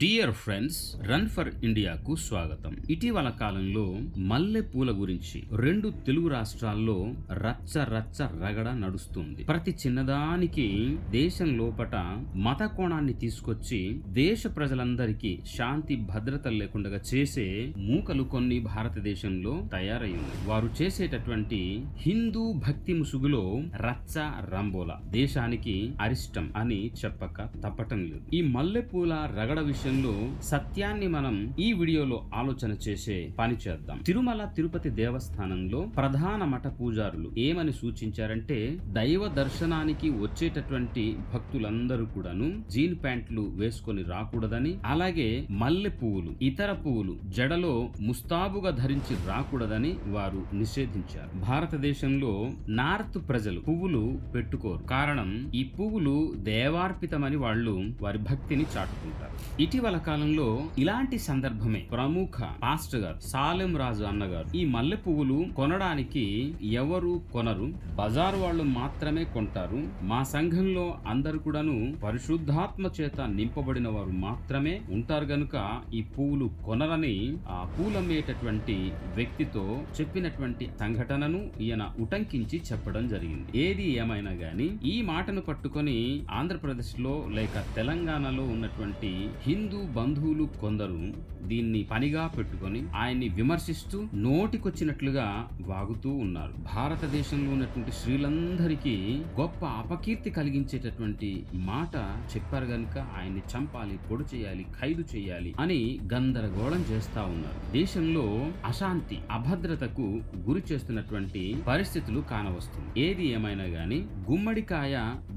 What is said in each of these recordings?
Dear friends run for ఇండియాకు స్వాగతం. ఇటీవల కాలంలో మల్లె పూల గురించి రెండు తెలుగు రాష్ట్రాల్లో రచ్చ రచ్చ రగడ నడుస్తుంది. ప్రతి చిన్నదానికి దేశం లోపట మత కోణాన్ని తీసుకొచ్చి దేశ ప్రజలందరికీ శాంతి భద్రత లేకుండా చేసే మూకలు కొన్ని భారతదేశంలో తయారయ్యింది. వారు చేసేటటువంటి హిందూ భక్తి ముసుగులో రచ్చ రంబోల దేశానికి అరిష్టం అని చెప్పక తప్పటం లేదు. ఈ మల్లెపూల రగడ విషయం విషయంలో సత్యాన్ని మనం ఈ వీడియోలో ఆలోచన చేసే పని చేద్దాం. తిరుమల తిరుపతి దేవస్థానంలో ప్రధాన మఠ పూజారులు ఏమని సూచించారంటే దైవ దర్శనానికి వచ్చేటటువంటి భక్తులందరూ కూడాను జీన్ ప్యాంట్లు వేసుకొని రాకూడదని అలాగే మల్లె పువ్వులు ఇతర పువ్వులు జడలో ముస్తాబుగా ధరించి రాకూడదని వారు నిషేధించారు. భారతదేశంలో నార్త్ ప్రజలు పువ్వులు పెట్టుకోరు. కారణం ఈ పువ్వులు దేవార్పితమని వాళ్ళు వారి భక్తిని చాటుకుంటారు. ఇటీవల కాలంలో ఇలాంటి సందర్భమే. ప్రముఖ పాస్టర్ గారు సాలెం రాజు అన్నగారు ఈ మల్లె పువ్వులు కొనడానికి ఎవరు కొనరు బజార్ వాళ్ళు మాత్రమే కొంటారు. మా సంఘంలో అందరు కూడాను పరిశుద్ధాత్మ చేత నింపబడిన వారు మాత్రమే ఉంటారు గనుక ఈ పువ్వులు కొనరని ఆ పూలమ్మేటటువంటి వ్యక్తితో చెప్పినటువంటి సంఘటనను ఈయన ఉటంకించి చెప్పడం జరిగింది. ఏది ఏమైనా గాని ఈ మాటను పట్టుకొని ఆంధ్రప్రదేశ్లో లేక తెలంగాణలో ఉన్నటువంటి హిందూ హిందూ బంధువులు కొందరు దీన్ని పనిగా పెట్టుకొని ఆయన్ని విమర్శిస్తూ నోటికొచ్చినట్లుగా వాగుతూ ఉన్నారు. భారతదేశంలో ఉన్నటువంటి స్త్రీలందరికీ గొప్ప అపకీర్తి కలిగించేటటువంటి మాట చెప్పారు గనుక ఆయన్ని చంపాలి పొడి చేయాలి ఖైదు చేయాలి అని గందరగోళం చేస్తా ఉన్నారు. దేశంలో అశాంతి అభద్రతకు గురి చేస్తున్నటువంటి పరిస్థితులు కానవస్తుంది ఏది ఏమైనా గాని గుమ్మడికాయ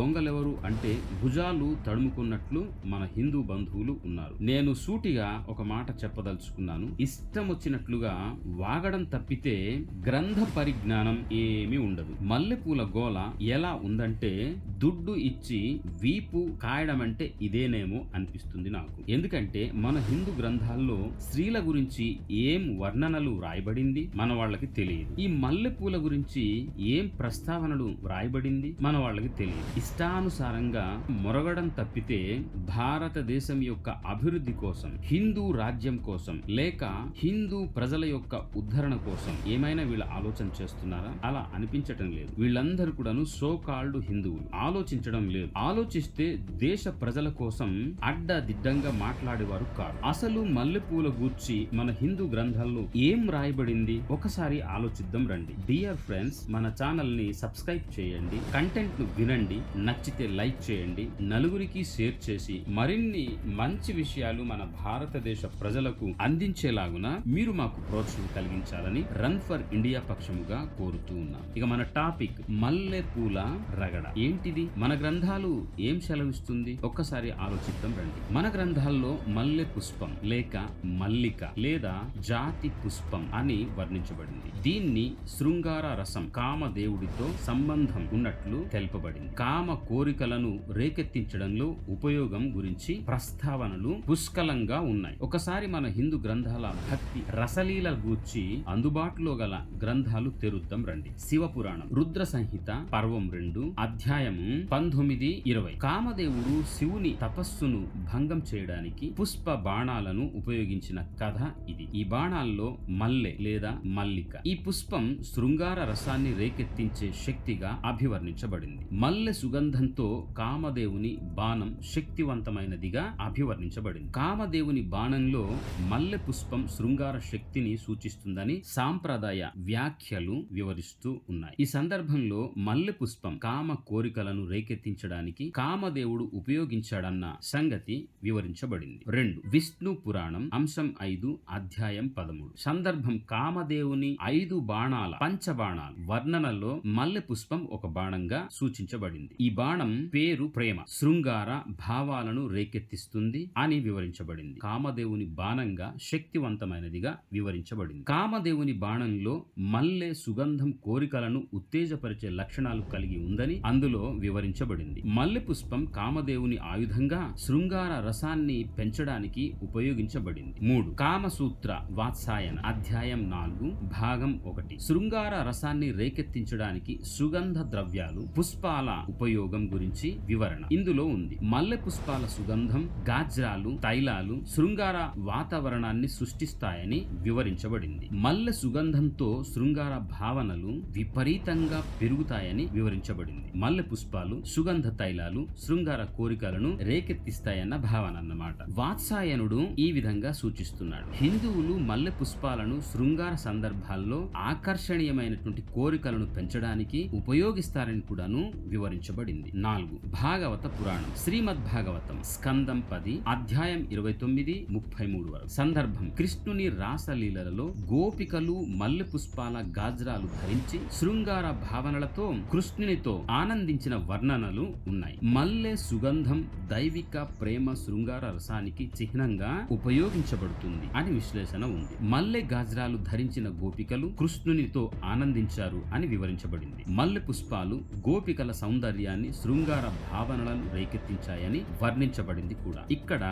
దొంగలెవరు అంటే భుజాలు తడుముకున్నట్లు మన హిందూ బంధువులు ఉన్నారు. నేను సూటిగా ఒక మాట చెప్పదలుచుకున్నాను. ఇష్టం వచ్చినట్లుగా వాగడం తప్పితే గ్రంథ పరిజ్ఞానం ఏమీ ఉండదు. మల్లెపూల గోల ఎలా ఉందంటే దుడ్డు ఇచ్చి వీపు కాయడం అంటే ఇదేనేమో అనిపిస్తుంది నాకు. ఎందుకంటే మన హిందూ గ్రంథాల్లో స్త్రీల గురించి ఏం వర్ణనలు రాయబడింది మన వాళ్ళకి తెలియదు. ఈ మల్లెపూల గురించి ఏం ప్రస్తావనలు రాయబడింది మన వాళ్ళకి తెలియదు. ఇష్టానుసారంగా మొరగడం తప్పితే భారతదేశం యొక్క అభివృద్ధి కోసం హిందూ రాజ్యం కోసం లేక హిందూ ప్రజల యొక్క ఉద్ధరణ కోసం ఏమైనా వీళ్ళ ఆలోచన చేస్తున్నారా? అలా అనిపించటం లేదు. వీళ్ళందరూ కూడాను సో కాల్డ్ హిందువులు. ఆలోచించడం లేదు. ఆలోచిస్తే దేశ ప్రజల కోసం అడ్డదిడ్డంగా మాట్లాడేవారు కాదు అసలు మల్లెపూల గూర్చి మన హిందూ గ్రంథాల్లో ఏం రాయబడింది? ఒకసారి ఆలోచిద్దాం రండి. డియర్ ఫ్రెండ్స్ మన ఛానల్ని సబ్స్క్రైబ్ చేయండి. కంటెంట్ను వినండి. నచ్చితే లైక్ చేయండి. నలుగురికి షేర్ చేసి మరిన్ని మంచి మంచి విషయాలు మన భారతదేశ ప్రజలకు అందించేలాగున మీరు మాకు ప్రోత్సాహం కలిగించాలని రన్ ఫర్ ఇండియా పక్షముగా కోరుతూ ఉన్నాను ఇక మన టాపిక్ మల్లె పూల రగడ. ఏంటిది? మన గ్రంథాలు ఏం సెలవిస్తుంది? ఒక్కసారి ఆలోచిద్దాం రండి. మన గ్రంథాల్లో మల్లె పుష్పం లేక మల్లిక లేదా జాతి పుష్పం అని వర్ణించబడింది. దీన్ని శృంగార రసం కామ దేవుడితో సంబంధం ఉన్నట్లు తెలుపబడింది. కామ కోరికలను రేకెత్తించడంలో ఉపయోగం గురించి ప్రస్తావన ప్రస్తావనలు పుష్కలంగా ఉన్నాయి. ఒకసారి మన హిందూ గ్రంథాల భక్తి రసలీల గూర్చి అందుబాటులో గల గ్రంథాలు తెరుద్దాం రండి. శివపురాణం రుద్ర సంహిత పర్వం రెండు అధ్యాయము పంతొమ్మిది ఇరవై. కామదేవుడు శివుని తపస్సును భంగం చేయడానికి పుష్ప బాణాలను ఉపయోగించిన కథ ఇది. ఈ బాణాల్లో మల్లె లేదా మల్లిక. ఈ పుష్పం శృంగార రసాన్ని రేకెత్తించే శక్తిగా అభివర్ణించబడింది. మల్లె సుగంధంతో కామదేవుని బాణం శక్తివంతమైనదిగా అభివర్ణి అభివర్ణించబడింది కామదేవుని బాణంలో మల్లె పుష్పం శృంగార శక్తిని సూచిస్తుందని సాంప్రదాయ వ్యాఖ్యలు వివరిస్తూ ఉన్నాయి. ఈ సందర్భంలో మల్లె పుష్పం కామ కోరికలను రేకెత్తించడానికి కామదేవుడు ఉపయోగించాడన్న సంగతి వివరించబడింది. రెండు. విష్ణు పురాణం అంశం ఐదు అధ్యాయం పదమూడు. సందర్భం కామదేవుని ఐదు బాణాల పంచబాణాలు వర్ణనలో మల్లె పుష్పం ఒక బాణంగా సూచించబడింది. ఈ బాణం పేరు ప్రేమ శృంగార భావాలను రేకెత్తిస్తుంది. అని వివరించబడింది. కామదేవుని బాణంగా శక్తివంతమైనదిగా వివరించబడింది. కామదేవుని బాణంలో మల్లె సుగంధం కోరికలను ఉత్తేజపరిచే లక్షణాలు కలిగి ఉందని అందులో వివరించబడింది. మల్లె పుష్పం కామదేవుని ఆయుధంగా శృంగార రసాన్ని పెంచడానికి ఉపయోగించబడింది. మూడు. కామసూత్ర వాత్సాయన అధ్యాయం నాలుగు భాగం ఒకటి. శృంగార రసాన్ని రేకెత్తించడానికి సుగంధ ద్రవ్యాలు పుష్పాల ఉపయోగం గురించి వివరణ. ఇందులో ఉంది. మల్లె పుష్పాల సుగంధం గాజ్ర వజ్రాలు తైలాలు శృంగార వాతావరణాన్ని సృష్టిస్తాయని వివరించబడింది. మల్లె సుగంధంతో శృంగార భావనలు విపరీతంగా పెరుగుతాయని వివరించబడింది. మల్లె పుష్పాలు సుగంధ తైలాలు శృంగార కోరికలను రేకెత్తిస్తాయన్న భావన అన్నమాట వాత్సాయనుడు ఈ విధంగా సూచిస్తున్నాడు. హిందువులు మల్లె పుష్పాలను శృంగార సందర్భాల్లో ఆకర్షణీయమైనటువంటి కోరికలను పెంచడానికి ఉపయోగిస్తారని కూడాను వివరించబడింది. నాలుగు. భాగవత పురాణం. శ్రీమద్ భాగవతం స్కందం పది. అధ్యాయం ఇరవై తొమ్మిది ముప్పై మూడు వరకు. సందర్భం. కృష్ణుని రాసలీలలో గోపికలు మల్లె పుష్పాల గాజ్రాలు ధరించి శృంగార భావనలతో కృష్ణునితో ఆనందించిన వర్ణనలు ఉన్నాయి. మల్లె సుగంధం దైవిక ప్రేమ శృంగార రసానికి చిహ్నంగా ఉపయోగించబడుతుంది అని విశ్లేషణ ఉంది. మల్లె గాజ్రాలు ధరించిన గోపికలు కృష్ణునితో ఆనందించారు అని వివరించబడింది. మల్లె పుష్పాలు గోపికల సౌందర్యాన్ని శృంగార భావనలను రేకెత్తించాయని వర్ణించబడింది కూడా. ఇక్కడ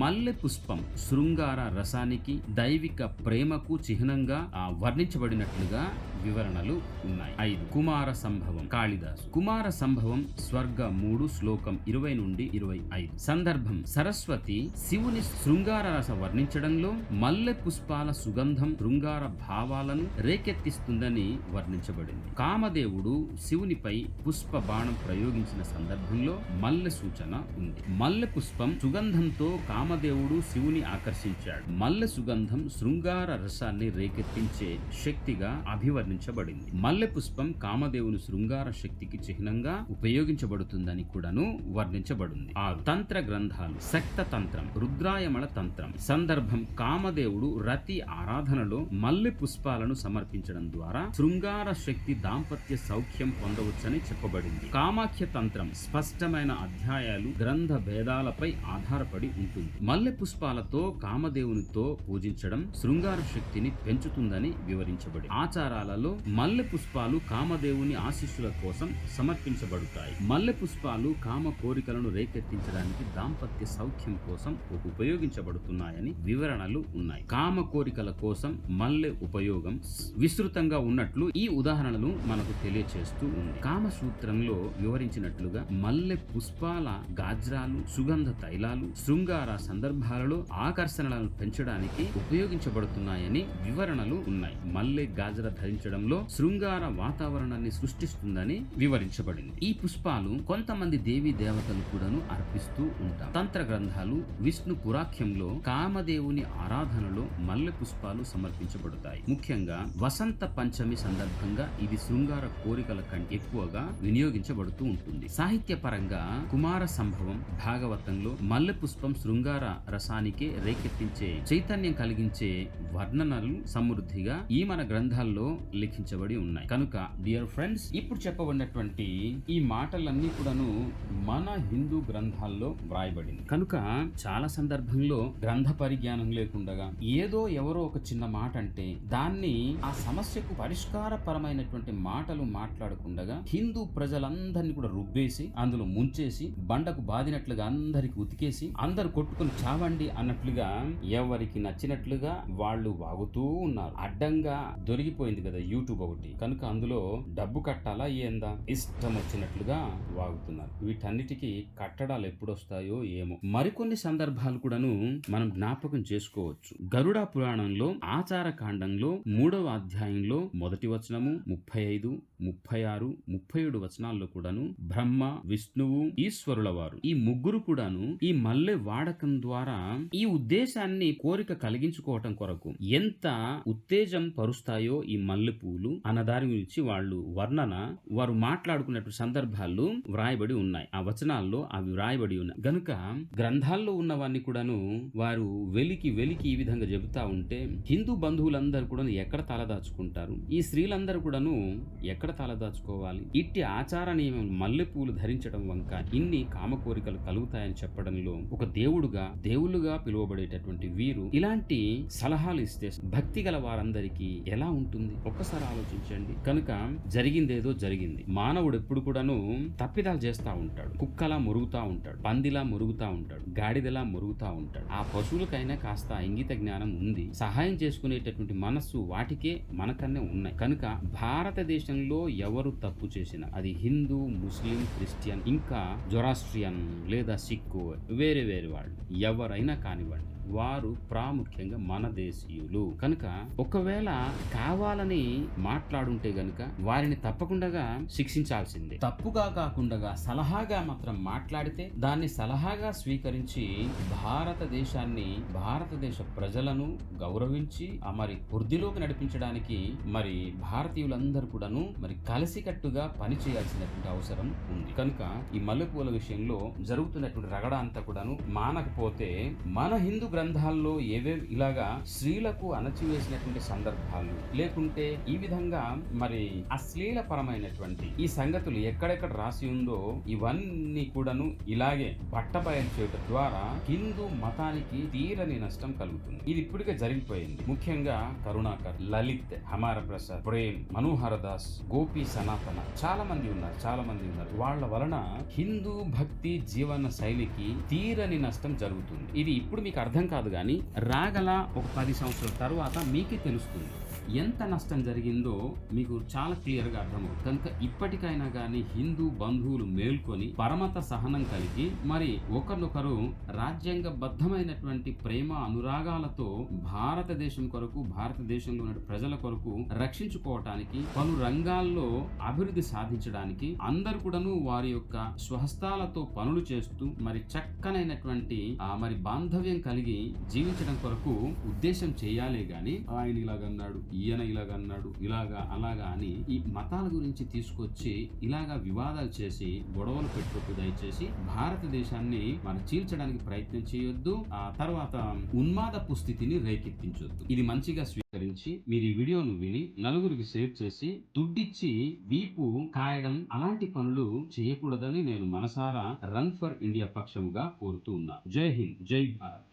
మల్లె పుష్పం శృంగార రసానికి దైవిక ప్రేమకు చిహ్నంగా ఆ, వర్ణించబడినట్లుగా వివరణలు ఉన్నాయి. ఐదు. కుమార సంభవం. కాళిదాసు. కుమార సంభవం స్వర్గ మూడు శ్లోకం ఇరవై నుండి ఇరవై ఐదు. సందర్భం. సరస్వతి శివుని శృంగార రస వర్ణించడంలో మల్లె పుష్పాల సుగంధం శృంగార భావాలను రేకెత్తిస్తుందని వర్ణించబడింది. కామదేవుడు శివునిపై పుష్ప బాణం ప్రయోగించిన సందర్భంలో మల్లె సూచన ఉంది. మల్లె పుష్పం సుగంధంతో కామదేవుడు శివుని ఆకర్షించాడు. మల్లె సుగంధం శృంగార రసాన్ని రేకెత్తించే శక్తిగా వర్ణించబడింది మల్లె పుష్పం కామదేవుని శృంగార శక్తికి చిహ్నంగా ఉపయోగించబడుతుందని కూడాను వర్ణించబడింది. ఆరు. తంత్ర గ్రంథాలు. శక్త తంత్రం. రుద్రాయమళ తంత్రం. సందర్భం కామదేవుడు రతి ఆరాధనలో మల్లె పుష్పాలను సమర్పించడం ద్వారా శృంగార శక్తి దాంపత్య సౌఖ్యం పొందవచ్చని చెప్పబడింది. కామాఖ్య తంత్రం. స్పష్టమైన అధ్యాయాలు గ్రంథ భేదాలపై ఆధారపడి ఉంటుంది. మల్లె పుష్పాలతో కామదేవునితో పూజించడం శృంగార శక్తిని పెంచుతుందని వివరించబడి ఆచారాలలో మల్లె పుష్పాలు కామదేవుని ఆశీస్సుల కోసం సమర్పించబడతాయి. మల్లె పుష్పాలు కామ కోరికలను రేకెత్తించడానికి దాంపత్య సౌఖ్యం కోసం ఉపయోగించబడుతున్నాయని వివరణలు ఉన్నాయి. కామ కోరికల కోసం మల్లె ఉపయోగం విస్తృతంగా ఉన్నట్లు ఈ ఉదాహరణలు మనకు తెలియచేస్తూ ఉంది. కామసూత్రంలో వివరించినట్లుగా మల్లె పుష్పాల గాజ్రాలు సుగంధ తైలాలు శృంగార సందర్భాలలో ఆకర్షణలను పెంచడానికి ఉపయోగించబడుతున్నాయని వివరణలు ఉన్నాయి. మల్లె గాజర ధరించడంలో శృంగార వాతావరణాన్ని సృష్టిస్తుందని వివరించబడింది. ఈ పుష్పాలు కొంతమంది దేవీ దేవతలు కూడాను అర్పిస్తూ ఉంటారు తంత్ర గ్రంథాలు విష్ణు పురాఖ్యంలో కామదేవుని ఆరాధనలో మల్లె పుష్పాలు సమర్పించబడతాయి. ముఖ్యంగా వసంత పంచమి సందర్భంగా ఇది శృంగార కోరికల కంటే ఎక్కువగా వినియోగించబడుతూ ఉంటుంది. సాహిత్య పరంగా కుమార సంభవం భాగవతంలో మల్లె పుష్పం శృంగార రసానికే రేకెత్తించే చైతన్యం కలిగించే వర్ణనలు సమృద్ధిగా ఈ మన గ్రంథాల్లో లిఖించబడి ఉన్నాయి. కనుక డియర్ ఫ్రెండ్స్ ఇప్పుడు చెప్పబడినటువంటి ఈ మాటలన్నీ కూడాను మన హిందూ గ్రంథాల్లో వ్రాయబడింది. కనుక చాలా సందర్భంలో గ్రంథ పరిజ్ఞానం లేకుండా ఏదో ఎవరో ఒక చిన్న మాట అంటే దాన్ని ఆ సమస్యకు పరిష్కారపరమైనటువంటి మాటలు మాట్లాడకుండా హిందూ ప్రజలందరినీ కూడా రుబ్బేసి అందులో ముంచేసి బండకు బాదినట్లుగా అందరికి ఉతికేసి అందరు కొట్టుకుని చావండి అన్నట్లుగా ఎవరికి నచ్చినట్లుగా వాళ్ళు వాగుతూ ఉన్నారు. అడ్డంగా దొరికిపోయింది కదా యూట్యూబ్ ఒకటి. కనుక అందులో డబ్బు కట్టాలా ఏందా? ఇష్టం వచ్చినట్లుగా వాగుతున్నారు. వీటన్నిటికీ కట్టడాలు ఎప్పుడు వస్తాయో ఏమో. మరికొన్ని సందర్భాలు కూడాను మనం జ్ఞాపకం చేసుకోవచ్చు. గరుడ పురాణంలో ఆచార కాండంలో మూడవ అధ్యాయంలో మొదటి వచనము ముప్పై ఐదు ముప్పై ఆరు ముప్పై ఏడు వచనాల్లో కూడాను బ్రహ్మ విష్ణువు ఈశ్వరుల వారు ఈ ముగ్గురు కూడాను ఈ మల్లె వాడకం ద్వారా ఈ ఉద్దేశాన్ని కోరిక కలిగించుకోవటం కొరకు ఎంత ఉత్తేజం పరుస్తాయో ఈ మల్లె పూలు అన్న దాని గురించి వాళ్ళు వర్ణన వారు మాట్లాడుకున్నటువంటి సందర్భాలు వ్రాయబడి ఉన్నాయి. ఆ వచనాల్లో అవి వ్రాయబడి ఉన్నాయి. గనుక గ్రంథాల్లో ఉన్నవన్నీ కూడాను వారు వెలికి వెలికి ఈ విధంగా చెబుతా ఉంటే హిందూ బంధువులందరూ కూడా ఎక్కడ తలదాచుకుంటారు ఈ స్త్రీలందరూ కూడాను ఎక్కడ తలదాచుకోవాలి ఇట్టి ఆచార నియమం మల్లెపూలు ధరించడం వంక ఇన్ని కామ కోరికలు కలుగుతాయని చెప్పడంలో ఒక దేవుడుగా దేవుళ్ళుగా పిలువబడేటటువంటి వీరు ఇలాంటి సలహాలు ఇస్తే భక్తి గల వారందరికీ ఎలా ఉంటుంది? ఒక ఒక్కసారి ఆలోచించండి. కనుక జరిగిందేదో జరిగింది. మానవుడు ఎప్పుడు కూడాను తప్పిదాలు చేస్తా ఉంటాడు. కుక్కలా మురుగుతా ఉంటాడు. పందిలా మురుగుతా ఉంటాడు. గాడిదలా మురుగుతా ఉంటాడు. ఆ పశువులకైనా కాస్త ఇంగిత జ్ఞానం ఉంది. సహాయం చేసుకునేటటువంటి మనస్సు వాటికే మనకన్నే ఉన్నాయి. కనుక భారతదేశంలో ఎవరు తప్పు చేసినా అది హిందూ ముస్లిం క్రిస్టియన్ ఇంకా జొరాస్ట్రియన్ లేదా సిక్కు వేరే వేరే వాళ్ళు ఎవరైనా కానివ్వండి. వారు ప్రాముఖ్యంగా మన దేశీయులు. కనుక ఒకవేళ కావాలని మాట్లాడుంటే గనుక వారిని తప్పకుండా శిక్షించాల్సిందే. తప్పుగా కాకుండా సలహాగా మాత్రం మాట్లాడితే దాన్ని సలహాగా స్వీకరించి భారతదేశాన్ని భారతదేశ ప్రజలను గౌరవించి ఆ మరి వృద్ధిలోకి నడిపించడానికి మరి భారతీయులందరూ కూడాను మరి కలిసికట్టుగా పని చేయాల్సినటువంటి అవసరం ఉంది. కనుక ఈ మల్లెపూల విషయంలో జరుగుతున్నటువంటి రగడ అంతా కూడాను మానకపోతే మన హిందూ గ్రంథాల్లో ఏవేవి ఇలాగా స్త్రీలకు అణచివేసినటువంటి సందర్భాలు లేకుంటే ఈ విధంగా మరి అశ్లీల పరమైనటువంటి ఈ సంగతులు ఎక్కడెక్కడ రాసి ఉందో ఇవన్నీ కూడాను ఇలాగే బట్టబయలు చేయడం ద్వారా హిందూ మతానికి తీరని నష్టం కలుగుతుంది. ఇది ఇప్పటికే జరిగిపోయింది. ముఖ్యంగా కరుణాకర్ లలిత్ హమార ప్రసాద్ ప్రేమ్ మనోహర దాస్ గోపి సనాతన చాలా మంది ఉన్నారు చాలా మంది ఉన్నారు. వాళ్ళ వలన హిందూ భక్తి జీవన శైలికి తీరని నష్టం జరుగుతుంది. ఇది ఇప్పుడు మీకు అర్థం కాదు కానీ రాగల ఒక పది సంవత్సరాల తర్వాత మీకే తెలుస్తుంది. ఎంత నష్టం జరిగిందో మీకు చాలా క్లియర్గా అర్థమవుతుంది. కనుక ఇప్పటికైనా కానీ హిందూ బంధువులు మేల్కొని పరమత సహనం కలిగి మరి ఒకరినొకరు రాజ్యాంగబద్ధమైనటువంటి ప్రేమ అనురాగాలతో భారతదేశం కొరకు భారతదేశంలో ఉన్న ప్రజల కొరకు రక్షించుకోవటానికి పలు రంగాల్లో అభివృద్ధి సాధించడానికి అందరు కూడాను వారి యొక్క స్వహస్తాలతో పనులు చేస్తూ మరి చక్కనైనటువంటి ఆ మరి బాంధవ్యం కలిగి జీవించడం కొరకు ఉద్దేశం చేయాలే గాని ఆయన ఇలాగన్నాడు. ఈయన ఇలాగ అన్నాడు ఇలాగా అలాగా అని ఈ మతాల గురించి తీసుకొచ్చి ఇలాగా వివాదాలు చేసి గొడవలు పెట్టుకు దయచేసి భారతదేశాన్ని మనం చీల్చడానికి ప్రయత్నం చేయొద్దు ఆ తర్వాత ఉన్మాదపు స్థితిని రేకెత్తించొద్దు. ఇది మంచిగా స్వీకరించి మీరు ఈ వీడియోను విని నలుగురికి షేర్ చేసి దుడ్డిచ్చి వీపు కాయడం అలాంటి పనులు చేయకూడదని నేను మనసారా రన్ ఫర్ ఇండియా పక్షముగా కోరుతూ ఉన్నా. జై హింద్ జై భారత్.